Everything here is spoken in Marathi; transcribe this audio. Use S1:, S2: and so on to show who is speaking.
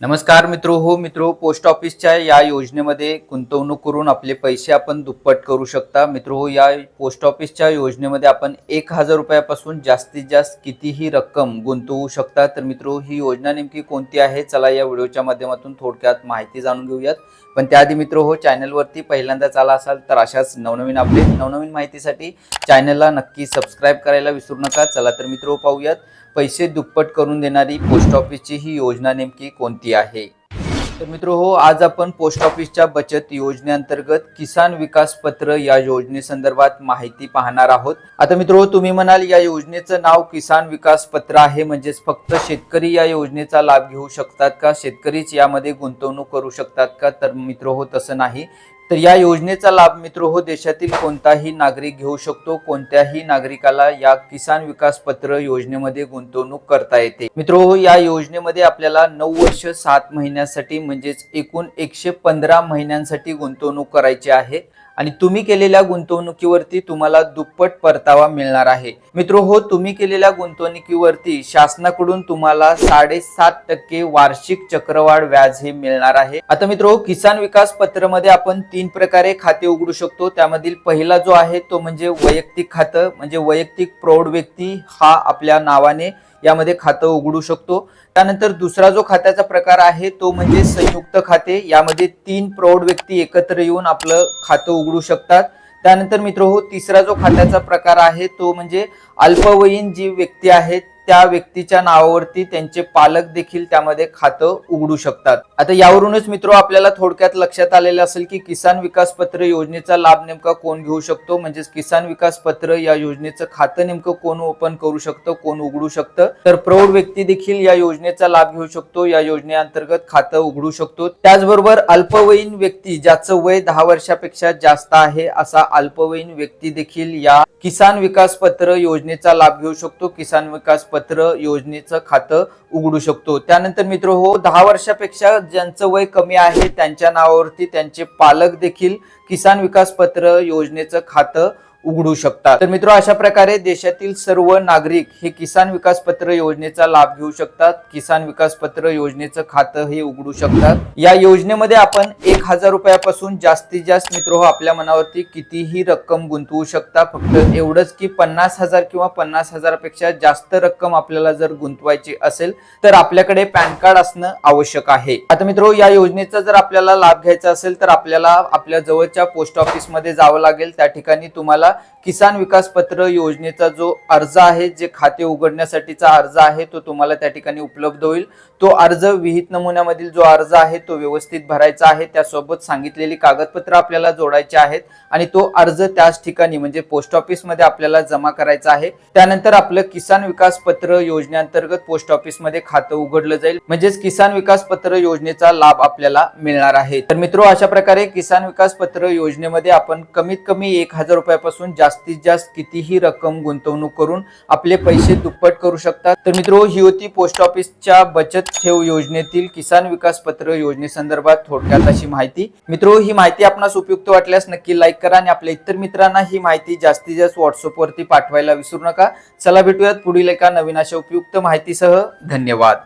S1: नमस्कार मित्रो हो मित्रो पोस्ट ऑफिसच्या या योजनेमध्ये गुंतवणूक करून आपले पैसे आपण दुप्पट करू शकता. मित्रो हो या पोस्ट ऑफिसच्या योजनेमध्ये आपण एक हजार रुपयापासून जास्तीत जास्त कितीही रक्कम गुंतवू शकता. तर मित्रो ही योजना नेमकी कोणती आहे? चला या व्हिडिओच्या माध्यमातून थोडक्यात माहिती जाणून घेऊयात. पण त्याआधी मित्र हो चॅनलवरती पहिल्यांदाच आला असाल तर अशाच नवनवीन अपडेट नवनवीन माहितीसाठी चॅनलला नक्की सबस्क्राईब करायला विसरू नका. चला तर मित्र पाहूयात. पैसे दुप्पट करून देणारी पोस्ट ऑफिसची ही योजना नेमकी कोणती आहे? तर मित्र हो आज आपण पोस्ट ऑफिसच्या बचत योजनेअंतर्गत किसान विकास पत्र या योजनेसंदर्भात माहिती पाहणार आहोत. आता मित्र हो तुम्ही म्हणाल या योजनेचं नाव किसान विकास पत्र आहे म्हणजेच फक्त शेतकरी या योजनेचा लाभ घेऊ शकतात का? शेतकरीच यामध्ये गुंतवणूक करू शकतात का? तर मित्र हो तसं नाही. तर या योजनेचा लाभ मित्र हो देशातील कोणताही नागरिक घेऊ शकतो. कोणत्याही नागरिकाला या किसान विकास पत्र योजनेमध्ये गुंतवणूक करता येते. मित्र हो या योजनेमध्ये आपल्याला नऊ वर्ष सात महिन्यासाठी म्हणजेच एकूण एकशे पंधरा महिन्यांसाठी गुंतवणूक करायची आहे. आणि तुम्ही केलेल्या गुंतवणुकीवरती तुम्हाला दुप्पट परतावा मिळणार आहे. मित्र हो तुम्ही केलेल्या गुंतवणुकीवरती शासनाकडून तुम्हाला साडेसात टक्के वार्षिक चक्रवाढ व्याज हे मिळणार आहे. आता मित्र हो किसान विकास पत्रमध्ये आपण तीन प्रकारे खाते उघडू शकतो. त्यामधील पहिला जो आहे तो म्हणजे वैयक्तिक खातं म्हणजे वैयक्तिक प्रौढ व्यक्ती हा आपल्या नावाने यामध्ये खातं उघडू शकतो. त्यानंतर दुसरा जो खात्याचा प्रकार आहे तो म्हणजे संयुक्त खाते. यामध्ये तीन प्रौढ व्यक्ती एकत्र येऊन आपलं खातं उघडू शकतात. त्यानंतर मित्र हो तिसरा जो खात्याचा प्रकार आहे तो म्हणजे अल्पवयीन जी व्यक्ती आहेत त्या व्यक्तीच्या नावावरती त्यांचे पालक देखील त्यामध्ये खातं उघडू शकतात. आता यावरूनच मित्र आपल्याला थोडक्यात लक्षात आलेलं असेल की किसान विकास पत्र योजनेचा लाभ नेमका कोण घेऊ शकतो? म्हणजेच किसान विकास पत्र या योजनेचं खातं नेमकं कोण ओपन करू शकतं? कोण उघडू शकतं? तर प्रौढ व्यक्ती देखील या योजनेचा लाभ घेऊ शकतो. या योजनेअंतर्गत खातं उघडू शकतो. त्याचबरोबर अल्पवयीन व्यक्ती ज्याचं वय दहा वर्षापेक्षा जास्त आहे असा अल्पवयीन व्यक्ती देखील या किसान विकास पत्र योजनेचा लाभ घेऊ शकतो. किसान विकास पत्र पत्र योजनेचं खातं उघडू शकतो. त्यानंतर मित्र हो दहा वर्षापेक्षा ज्यांचं वय कमी आहे त्यांच्या नावावरती त्यांचे पालक देखील किसान विकास पत्र योजनेचं खातं उघडू शकतात. तर मित्र अशा प्रकारे देशातील सर्व नागरिक हे किसान विकास पत्र योजनेचा लाभ घेऊ शकतात. किसान विकास पत्र योजनेचं खातं हे उघडू शकतात. या योजनेमध्ये आपण एक हजार रुपयापासून जास्तीत जास्त मित्र हो आपल्या मनावरती कितीही रक्कम गुंतवू शकता. फक्त एवढंच की पन्नास हजार किंवा पन्नास हजारापेक्षा जास्त रक्कम आपल्याला जर गुंतवायची असेल तर आपल्याकडे पॅन कार्ड असणं आवश्यक आहे. आता मित्र या योजनेचा जर आपल्याला लाभ घ्यायचा असेल तर आपल्याला आपल्या जवळच्या पोस्ट ऑफिसमध्ये जावं लागेल. त्या ठिकाणी तुम्हाला किसान विकास पत्र योजनेचा जो अर्ज आहे जे खाते उघडण्यासाठीचा अर्ज आहे तो तुम्हाला त्या ठिकाणी उपलब्ध होईल. तो अर्ज विहित नमुन्यामधील जो अर्ज आहे तो व्यवस्थित भरायचा आहे. त्यासोबत सांगितलेली कागदपत्र आपल्याला जोडायची आहेत आणि तो अर्ज त्याच ठिकाणी म्हणजे पोस्ट ऑफिसमध्ये आपल्याला जमा करायचा आहे. त्यानंतर आपलं किसान विकास पत्र योजनेअंतर्गत पोस्ट ऑफिसमध्ये खातं उघडलं जाईल. म्हणजेच किसान विकास पत्र योजनेचा लाभ आपल्याला मिळणार आहे. तर मित्रो अशा प्रकारे किसान विकास पत्र योजनेमध्ये आपण कमीत कमी एक हजार रुपयापासून जास्तीत जास्त कितीही रक्कम गुंतवणूक करून आपले पैसे दुप्पट करू शकतात तर मित्रो ही होती पोस्ट ऑफिसच्या बचत ठेव योजनेतील किसान विकास पत्र योजनेसंदर्भात थोडक्यात अशी माहिती. मित्रो ही माहिती आपणास उपयुक्त वाटल्यास नक्की लाईक करा आणि आपल्या इतर मित्रांना ही माहिती जास्तीत जास्त व्हॉट्सअपवरती पाठवायला विसरू नका. चला भेटूयात पुढील एका नवीन अशा उपयुक्त माहितीसह. धन्यवाद.